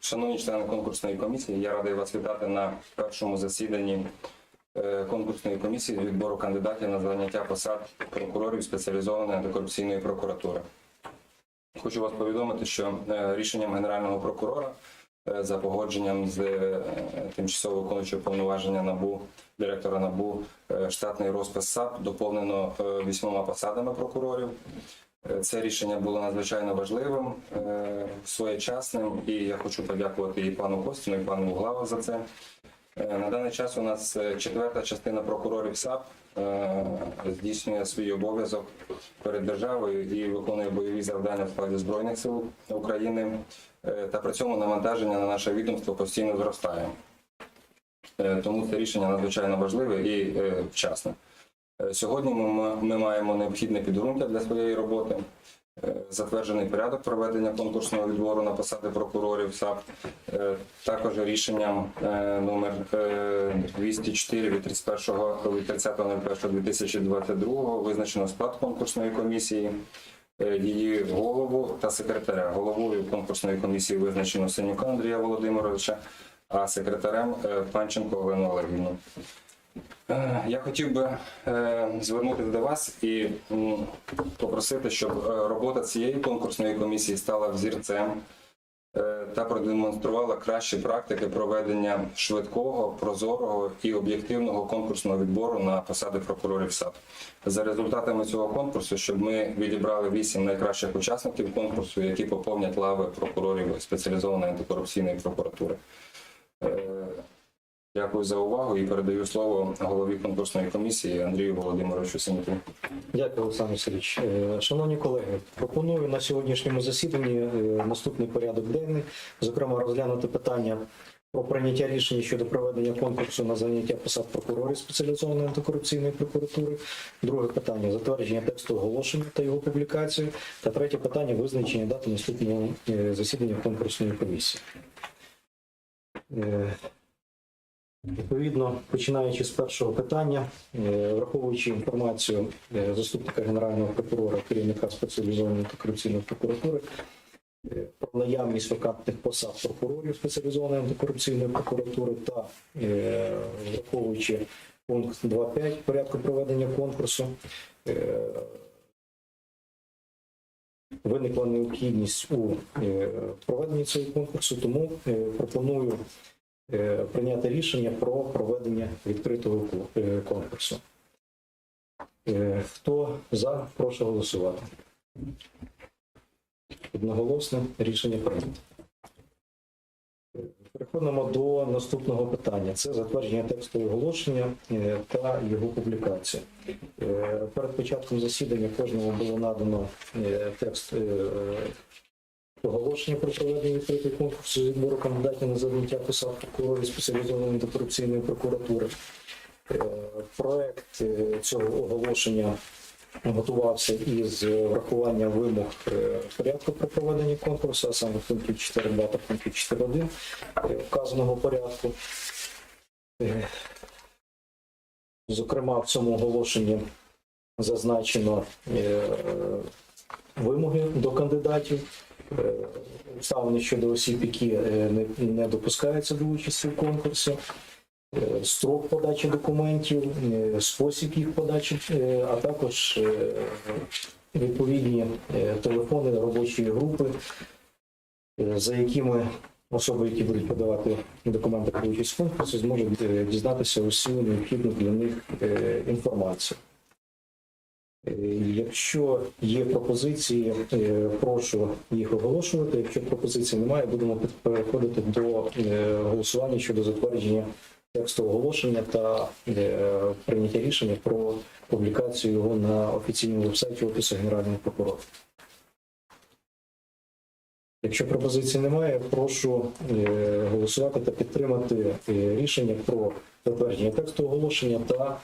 Шановні члени конкурсної комісії, я радий вас вітати на першому засіданні е, конкурсної комісії відбору кандидатів на заняття посад прокурорів спеціалізованої антикорупційної прокуратури. Хочу вас повідомити, що е, рішенням Генерального прокурора е, за погодженням з тимчасово виконуючого повноваження НАБУ, директора НАБУ, штатний розпис САП доповнено вісьмома посадами прокурорів. Е, Це рішення було надзвичайно важливим, е, своєчасним, і я хочу подякувати і пану Костіну, і пану Углаву за це. Е, На даний час у нас четверта частина прокурорів САП здійснює свій обов'язок перед державою і виконує бойові завдання в складі Збройних сил України. Та при цьому навантаження на наше відомство постійно зростає. Тому це рішення надзвичайно важливе і вчасне. Е, Сьогодні ми, ми маємо необхідне підґрунтя для своєї роботи. Е, Затверджений порядок проведення конкурсного відбору на посади прокурорів САП. Е, Також рішенням номер е, 204 від 31 від 30.01.2022 визначено склад конкурсної комісії, її голову та секретаря. Головою конкурсної комісії визначено Синюка Андрія Володимировича, а секретарем Панченко Олену Олегівну. Е, Я хотів би е, звернутися до вас і попросити, щоб е, робота цієї конкурсної комісії стала взірцем та продемонструвала кращі практики проведення швидкого, прозорого і об'єктивного конкурсного відбору на посади прокурорів САП. За результатами цього конкурсу, щоб ми відібрали вісім найкращих учасників конкурсу, які поповнять лави прокурорів спеціалізованої антикорупційної прокуратури. Дякую за увагу і передаю слово голові конкурсної комісії Андрію Володимировичу Синюку. Дякую, Олександр Сергійович. Е, Шановні колеги, пропоную на сьогоднішньому засіданні е, наступний порядок денний, зокрема розглянути питання про прийняття рішення щодо проведення конкурсу на заняття посад прокурорів спеціалізованої антикорупційної прокуратури. Друге питання затвердження тексту оголошення та його публікацію. Та третє питання визначення дати наступного е, засідання конкурсної комісії. Відповідно, починаючи з першого питання, е, враховуючи інформацію е, заступника генерального прокурора, керівника спеціалізованої антикорупційної прокуратури е, про наявність вакантних посад прокурорів спеціалізованої антикорупційної прокуратури та враховуючи пункт 2.5 порядку проведення конкурсу. Виникла необхідність у проведенні цього конкурсу, тому пропоную прийняти рішення про проведення відкритого е, конкурсу. Е, Хто за, прошу голосувати. Одноголосно рішення прийнято. Е, Переходимо до наступного питання. Це затвердження тексту оголошення е, та його публікація. Е, Перед початком засідання кожному було надано е, текст е, оголошення про проведення відкритого конкурсу з відбору кандидатів на заняття посад прокурорів спеціалізованої антикорупційної прокуратури. Е, Проект е, цього оголошення готувався із врахуванням вимог е, порядку про проведення конкурсу, а саме пунктів 4.2 та пунктів 4.1 е, вказаного порядку. Зокрема, в цьому оголошенні зазначено вимоги до кандидатів, е, обставини щодо осіб, які е, не, допускаються до участі в конкурсі, е, строк подачі документів, спосіб їх подачі, а також відповідні телефони робочої групи, за якими особи, які будуть подавати документи про участь в конкурсі, зможуть дізнатися усю необхідну для них інформацію. Е, Якщо є пропозиції, е, прошу їх оголошувати. Якщо пропозицій немає, будемо переходити до е, голосування щодо затвердження тексту оголошення та прийняття рішення про публікацію його на офіційному вебсайті Офісу Генерального прокурора. Якщо пропозицій немає, прошу голосувати та підтримати рішення про затвердження тексту оголошення та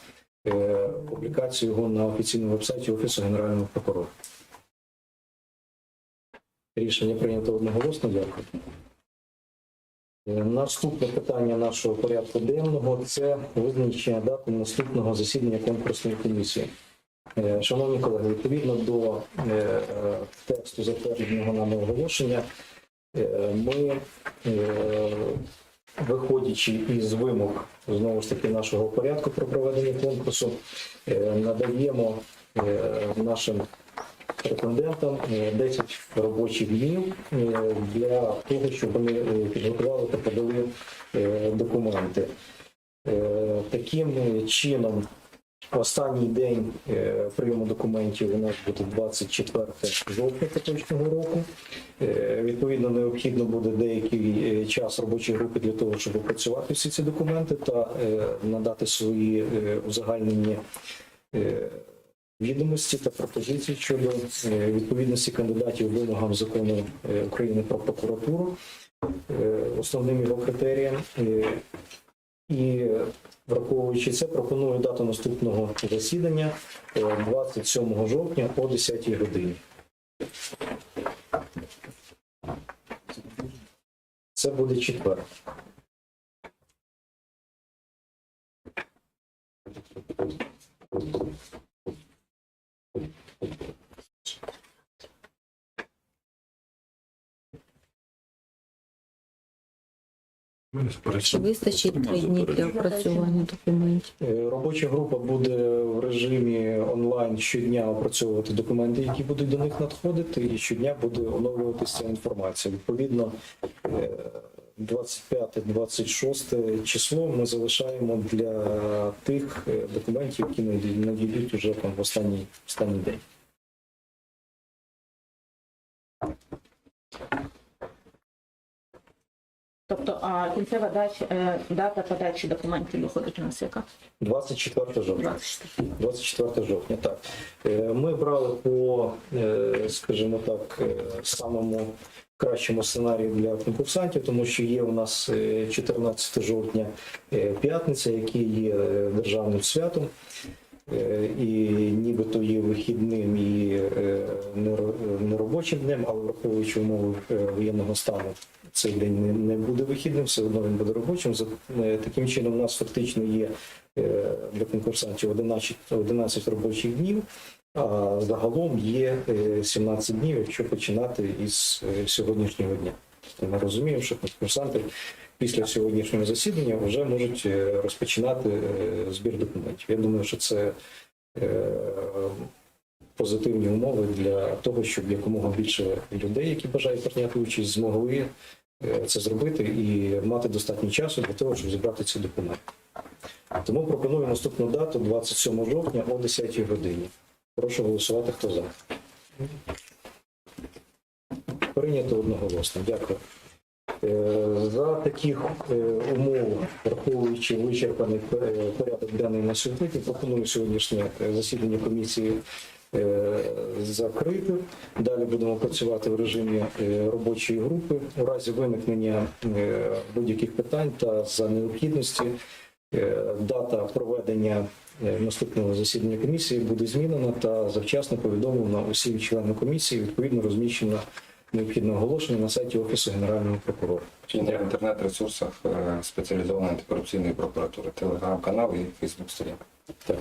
публікацію його на офіційному вебсайті Офісу Генерального прокурора. Рішення прийнято одноголосно. Дякую. Е, Наступне питання нашого порядку денного це визначення дати наступного засідання конкурсної комісії. Е, Шановні колеги, відповідно до е, е, тексту затвердженого нами оголошення, е, ми, е, виходячи із вимог знову ж таки нашого порядку про проведення конкурсу, е, надаємо е, нашим претендентам е, 10 робочих днів е, для того, щоб вони е, підготували та подали е, документи. Е, Таким чином, останній день е, прийому документів у нас буде 24 жовтня поточного року. Е, Відповідно, необхідно буде деякий е, час робочій групи для того, щоб опрацювати всі ці документи та надати свої узагальнені відомості та пропозиції щодо відповідності кандидатів вимогам закону України про прокуратуру, основним його критеріям. І враховуючи це, пропоную дату наступного засідання е, 27 жовтня о 10 годині. Це буде четвер. Чи вистачить три дні для опрацювання документів? Е, Робоча група буде в режимі онлайн щодня опрацьовувати документи, які будуть до них надходити, і щодня буде оновлюватися інформація. Відповідно, е, 25-26 число ми залишаємо для тих е, документів, які наді- надійдуть уже там в останній, останній день. Тобто, а кінцева дач, е, дата подачі документів виходить у нас яка? 24 жовтня. 24. 24 жовтня, так. Е, Ми брали по, е, скажімо так, самому кращому сценарію для конкурсантів, тому що є у нас е, 14 жовтня п'ятниця, який є державним святом. Е, І нібито є вихідним і е, неробочим днем, але враховуючи умови е, воєнного стану, цей день не- буде вихідним, все одно він буде робочим. Таким чином, у нас фактично є для конкурсантів 11, 11 робочих днів, а загалом є е, 17 днів, якщо починати із сьогоднішнього дня. Тобто Ми розуміємо, що конкурсанти після сьогоднішнього засідання вже можуть е, розпочинати е, збір документів. Я думаю, що це е, позитивні умови для того, щоб якомога більше людей, які бажають прийняти участь, змогли це зробити і мати достатньо часу для того, щоб зібрати ці документи. Тому пропоную наступну дату 27 жовтня о 10 годині. Прошу голосувати, хто за. Прийнято одноголосно. Дякую. Е, За таких е, умов, враховуючи вичерпаний е, порядок денний на сьогодні, пропоную сьогоднішнє засідання комісії закрити. Далі будемо працювати в режимі робочої групи. У разі виникнення будь-яких питань та за необхідності дата проведення наступного засідання комісії буде змінена та завчасно повідомлена усім членам комісії, відповідно розміщено необхідне оголошення на сайті Офісу Генерального прокурора. Чи на інтернет-ресурсах е, спеціалізованої антикорупційної прокуратури, телеграм-канал і фейсбук сторінка. Так.